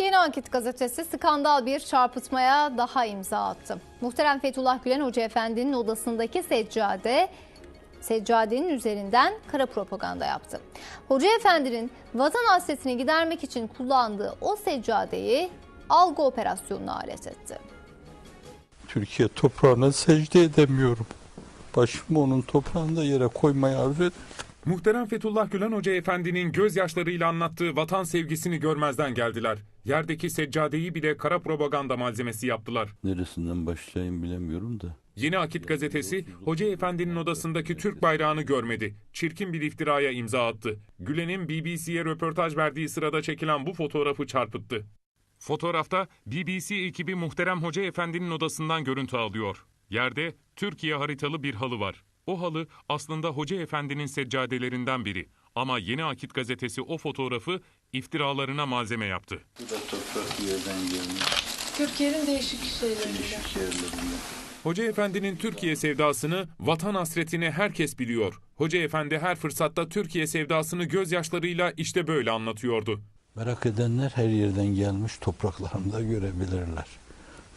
Yeni Akit gazetesi skandal bir çarpıtmaya daha imza attı. Muhterem Fethullah Gülen Hoca Efendi'nin odasındaki seccade seccadenin üzerinden kara propaganda yaptı. Hoca Efendi'nin vatan hasretini gidermek için kullandığı o seccadeyi algı operasyonuna alet etti. Türkiye toprağına secde edemiyorum. Başımı onun toprağında yere koymayı arzu ederim. Muhterem Fethullah Gülen Hoca Efendi'nin gözyaşlarıyla anlattığı vatan sevgisini görmezden geldiler. Yerdeki seccadeyi bile kara propaganda malzemesi yaptılar. Neresinden başlayayım bilemiyorum da. Yeni Akit gazetesi, Hoca Efendi'nin odasındaki Türk bayrağını görmedi. Çirkin bir iftiraya imza attı. Gülen'in BBC'ye röportaj verdiği sırada çekilen bu fotoğrafı çarpıttı. Fotoğrafta BBC ekibi Muhterem Hoca Efendi'nin odasından görüntü alıyor. Yerde Türkiye haritalı bir halı var. O halı aslında Hoca Efendi'nin seccadelerinden biri. Ama Yeni Akit gazetesi o fotoğrafı iftiralarına malzeme yaptı. Bu da toprak yerden gelmiş. Türkiye'nin değişik şeylerinde. Değişik yerlerinden. Hoca Efendi'nin Türkiye sevdasını, vatan hasretini herkes biliyor. Hoca Efendi her fırsatta Türkiye sevdasını gözyaşlarıyla işte böyle anlatıyordu. Merak edenler her yerden gelmiş topraklarımda görebilirler.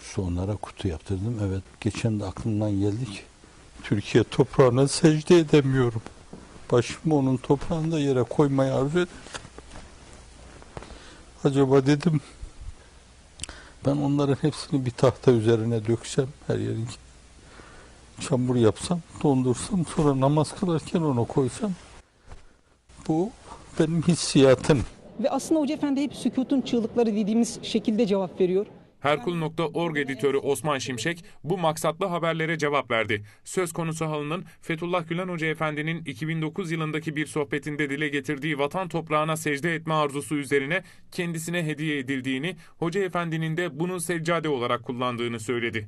Sonlara kutu yaptırdım. Evet geçen de aklımdan geldi ki Türkiye toprağına secde edemiyorum. Başımı onun toprağında yere koymayı arzu ederim. Acaba dedim ben onların hepsini bir tahta üzerine döksem her yerin çamur yapsam, dondursam sonra namaz kılarken onu koysam bu benim hissiyatım. Ve aslında Hoca Efendi hep sükutun çığlıkları dediğimiz şekilde cevap veriyor. Herkul.org editörü Osman Şimşek bu maksatlı haberlere cevap verdi. Söz konusu halının Fethullah Gülen Hoca Efendi'nin 2009 yılındaki bir sohbetinde dile getirdiği vatan toprağına secde etme arzusu üzerine kendisine hediye edildiğini, Hoca Efendi'nin de bunun seccade olarak kullandığını söyledi.